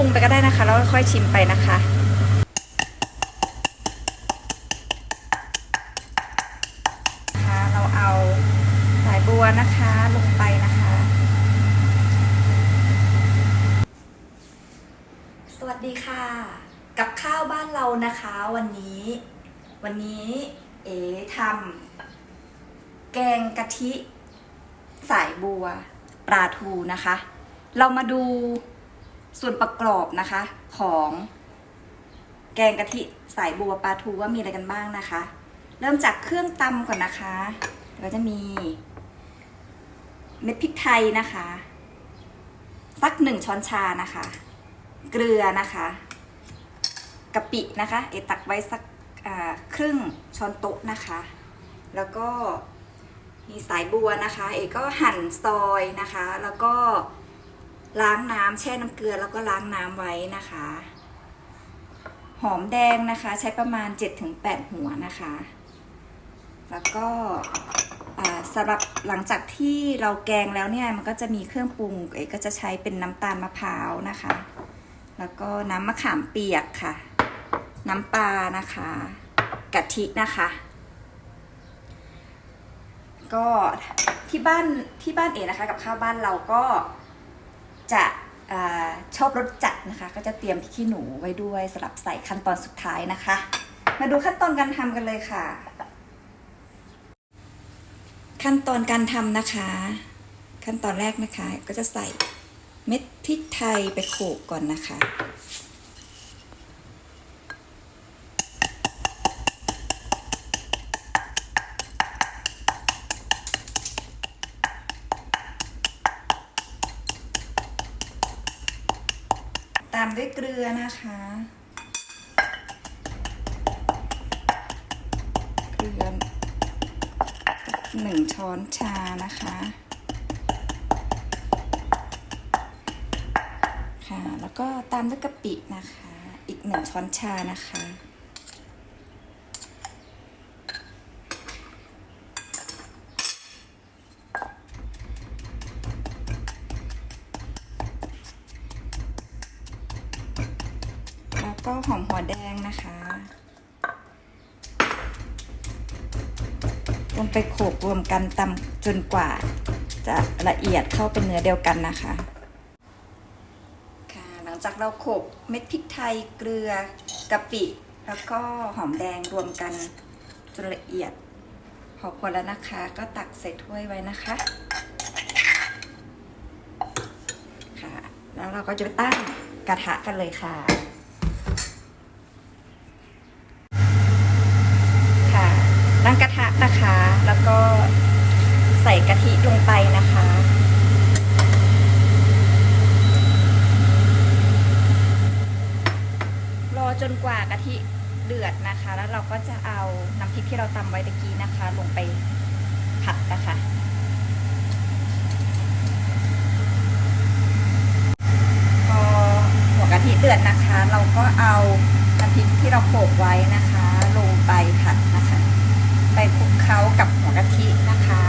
ปรุงไปก็ได้นะคะ แล้วค่อยชิมไปนะคะค่ะเราเอาสายบัวนะคะลงไปนะคะ สวัสดีค่ะ กับข้าวบ้านเรานะคะวันนี้ วันนี้เอ๋ทำแกงกะทิ สายบัวปลาทูนะคะ เรามาดู ส่วนประกอบนะคะของแกงกะทิสายบัวปลาทูว่ามีอะไรกันบ้างนะคะ เริ่มจากเครื่องตำก่อนนะคะก็จะมีเม็ดพริกไทยนะคะ สักหนึ่งช้อนชานะคะ เกลือนะคะกะปินะคะ เอตักไว้สักครึ่งช้อนโต๊ะนะคะ แล้วก็มีสายบัวนะคะ เอก็หั่นซอยนะคะ แล้วก็ ล้างน้ำแช่น้ำเกลือแล้วก็ล้างน้ำไว้นะคะ หอมแดงนะคะใช้ประมาณ 7-8 หัวนะคะ แล้วก็สำหรับหลังจากที่เราแกงแล้วเนี่ยมันก็จะมีเครื่องปรุงเอกก็จะใช้เป็นน้ำตาลมะพร้าวนะคะ แล้วก็น้ำมะขามเปียกค่ะ น้ำปลานะคะกะทินะคะ ก็ที่บ้านที่บ้านเอนะคะ กับข้าวบ้านเราก็ จะอชอบรสจัดนะคะ ก็จะเตรียมพริกขี้หนูไว้ด้วยสำหรับใส่ขั้นตอนสุดท้ายนะคะ มาดูขั้นตอนการทำกันเลยค่ะ ขั้นตอนการทำนะคะ ขั้นตอนแรกนะคะ ก็จะใส่เม็ดพริกไทยไปโขกก่อนนะคะามด้วยเกลือนะคะ เกลือหนึ่งช้อนชานะคะ ค่ะ แล้วก็ตามด้วยกะปินะคะ อีกหนึ่งช้อนชานะคะ ก็หอมหัวแดงนะคะ ลงไปโขกรวมกันตำจนกว่า จะละเอียดเข้าเป็นเนื้อเดียวกันนะคะ ค่ะ หลังจากเราโขกเม็ดพริกไทยเกลือกะปิแล้วก็หอมแดงรวมกันจนละเอียดพอคนแล้วนะคะ ก็ตักใส่ถ้วยไว้นะคะ ค่ะ แล้วเราก็จะไปตั้งกระทะกันเลยค่ะตั้งกระทะนะคะ แล้วก็ใส่กะ ทิลงไปนะคะ รอจนกว่ากะทิเดือดนะคะ แล้วเราก็จะเอาน้ำพริกที่เราตำไว้ตะกี้นะคะ ลงไปผัดนะคะพอหัวกะทิเดือดนะคะ เราก็เอาน้ำพริกที่เราโขลกไว้นะคะ ลงไปผัดนะคะ ไปคลุกเคล้ากับหัวกะทินะคะ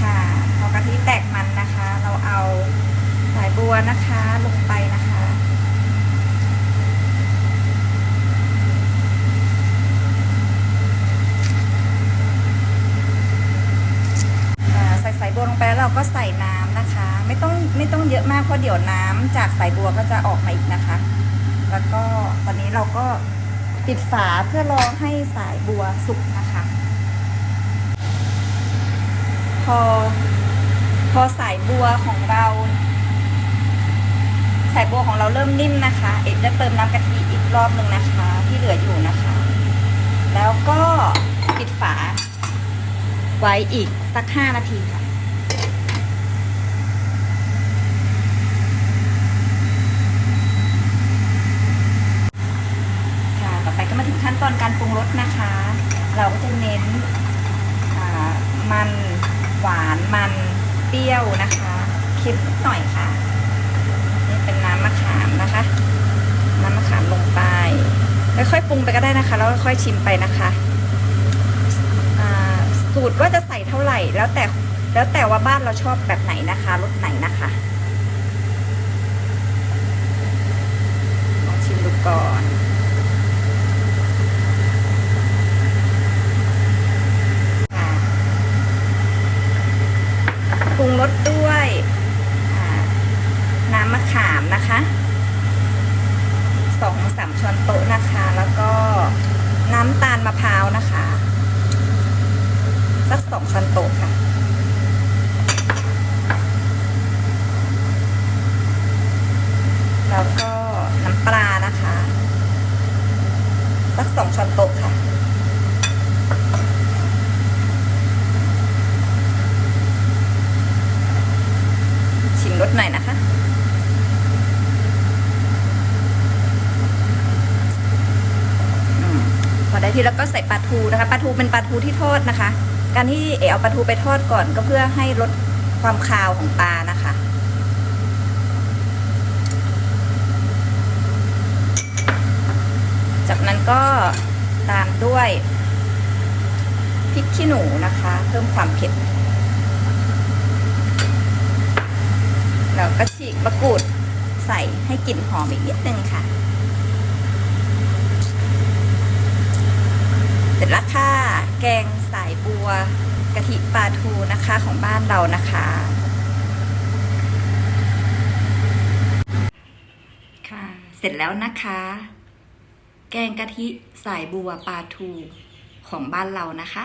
ค่ะพอกะทิแตกมันนะคะ เราเอาสายบัว นะคะลงไปนะคะ ใส่สายบัวลงไปแล้วเราก็ใส่น้ำนะคะ ไม่ต้องไม่ต้องเยอะมากเพราะเดี๋ยวน้ำจากสายบัวก็จะออกมาอีกนะคะ แล้วก็ตอนนี้เราก็ปิดฝาเพื่อรอให้สายบัวสุกนะคะ พอพอสายบัวของเรา สายบัวของเราเริ่มนิ่มนะคะ เอ็ดจะเติมน้ำกะทิอีกรอบหนึ่งนะคะ ที่เหลืออยู่นะคะ แล้วก็ปิดฝา ไว้อีกสักห้านาทีค่ะค่ะ ต่อไปก็มาถึงขั้นตอนการปรุงรสนะคะ เราก็จะเน้นมันหวานมันเปรี้ยวนะคะเค็มนิดหน่อยค่ะ มะขามนะคะ น้ำมะขามลงไปค่อยๆปรุงไปก็ได้นะคะ แล้วค่อยๆชิมไปนะคะสูตรว่าจะใส่เท่าไหร่ แล้วแต่แล้วแต่ว่าบ้านเราชอบแบบไหนนะคะรสไหนนะคะลองชิมดูก่อนค่ะปรุงรสด้วยอ่า น้ำมะขามนะคะสองสามช้อนโต๊ะนะคะ แล้วก็น้ำตาลมะพร้าวนะคะ สักสองช้อนโต๊ะค่ะ แล้วก็น้ำปลานะคะ สักสองช้อนโต๊ะค่ะ ชิมรสหน่อยนะคะ อืมพอได้ ทีแล้วก็ใส่ปลาทูนะคะปลาทูเป็นปลาทูที่ทอดนะคะ การที่เอ๋เอาปลาทูไปทอดก่อนก็เพื่อให้ลดความคาวของปลานะคะจากนั้นก็ตามด้วยพริกขี้หนูนะคะ เพิ่มความเผ็ดแล้วก็ฉีกมะกรูดใส่ให้กลิ่นหอมอีกนิดนึงค่ะ เสร็จแล้วค่ะ แกง สายบัวกะทิปลาทูนะคะของบ้านเรานะคะ ค่ะ เสร็จแล้วนะคะ แกงกะทิสายบัวปลาทูของบ้านเรานะคะ